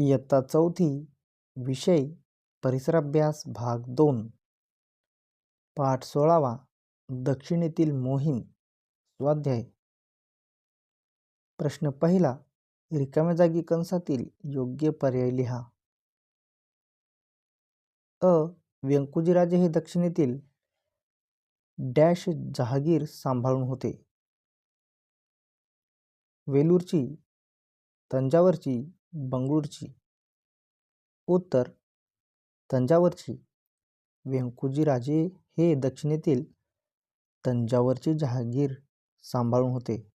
इयत्ता चौथी विषय परिसराभ्यास भाग दोन. पाठ सोळावा दक्षिणेतील मोहीम स्वाध्याय. प्रश्न पहिला रिकाम्या जागी कंसातील योग्य पर्याय लिहा. अ व्यंकुजीराजे हे दक्षिणेतील डॅश जहागीर सांभाळून होते. वेलूरची तंजावरची बंगळूरची. उत्तर तंजावरची. वेंकुजीराजे हे दक्षिणेतील तंजावरची जहागीर सांभाळून होते.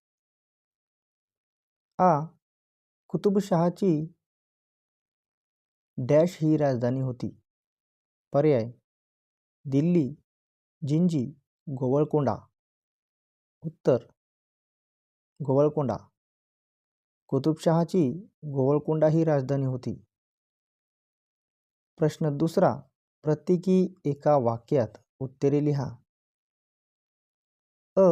आ. कुतुबशहाची डॅश ही राजधानी होती. पर्याय. दिल्ली जिंजी गोवळकोंडा. उत्तर गोवळकोंडा. कुतुबशहाची गोवळकोंडा ही राजधानी होती. प्रश्न दुसरा प्रत्येकी एका वाक्यात उत्तरे लिहा. अ.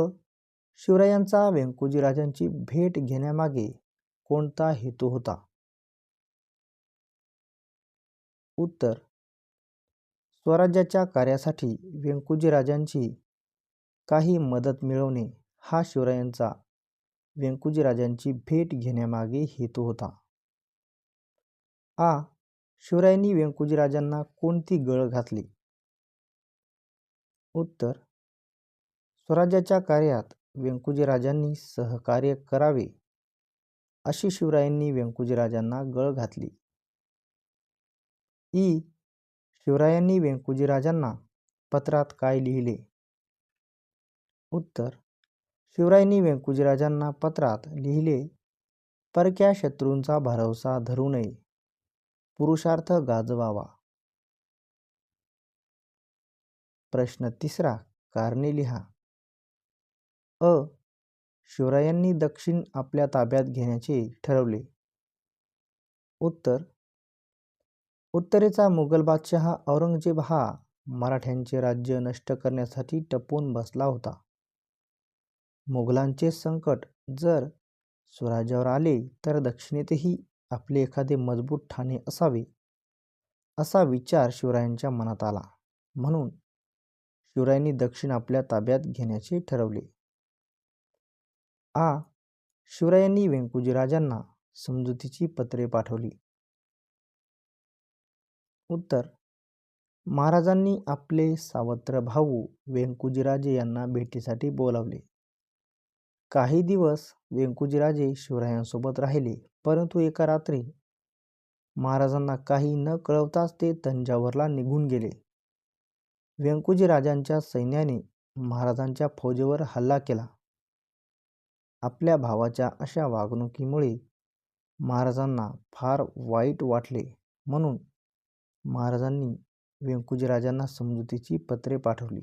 शिवरायांचा व्यंकोजीराजांची भेट घेण्यामागे कोणता हेतू होता? उत्तर स्वराज्याच्या कार्यासाठी व्यंकुजीराजांची काही मदत मिळवणे हा शिवरायांचा व्यंकुजीराजांची भेट घेण्यामागे हेतू होता. आ. शिवरायांनी व्यंकुजीराजांना कोणती गळ घातली? उत्तर. स्वराज्याच्या कार्यात व्यंकुजीराजांनी सहकार्य करावे अशी शिवरायांनी व्यंकुजीराजांना गळ घातली. ई. शिवरायांनी व्यंकुजीराजांना पत्रात काय लिहिले? उत्तर. शिवरायांनी व्यंकुजीराजांना पत्रात लिहिले परक्या शत्रूंचा भरवसा धरू नये. पुरुषार्थ गाजवावा. प्रश्न तिसरा कारणे लिहा. अ. शिवरायांनी दक्षिण आपल्या ताब्यात घेण्याचे ठरवले. उत्तर उत्तरेचा मुघल बादशहा औरंगजेब हा मराठ्यांचे राज्य नष्ट करण्यासाठी टपून बसला होता. मुघलांचे संकट जर स्वराज्यावर आले तर दक्षिणेतही आपले एखादे मजबूत ठाणे असावे असा विचार शिवरायांच्या मनात आला. म्हणून शिवरायांनी दक्षिण आपल्या ताब्यात घेण्याचे ठरवले. आ. शिवरायांनी व्यंकुजीराजांना समजुतीची पत्रे पाठवली. उत्तर. महाराजांनी आपले सावत्र भाऊ व्यंकुजीराजे यांना भेटीसाठी बोलावले. काही दिवस व्यंकुजीराजे शिवरायांसोबत राहिले परंतु एका रात्री महाराजांना काही न कळवताच ते तंजावरला निघून गेले. व्यंकुजीराजांच्या सैन्याने महाराजांच्या फौजेवर हल्ला केला. आपल्या भावाच्या अशा वागणुकीमुळे महाराजांना फार वाईट वाटले म्हणून महाराजांनी व्यंकुजीराजांना समजुतीची पत्रे पाठवली.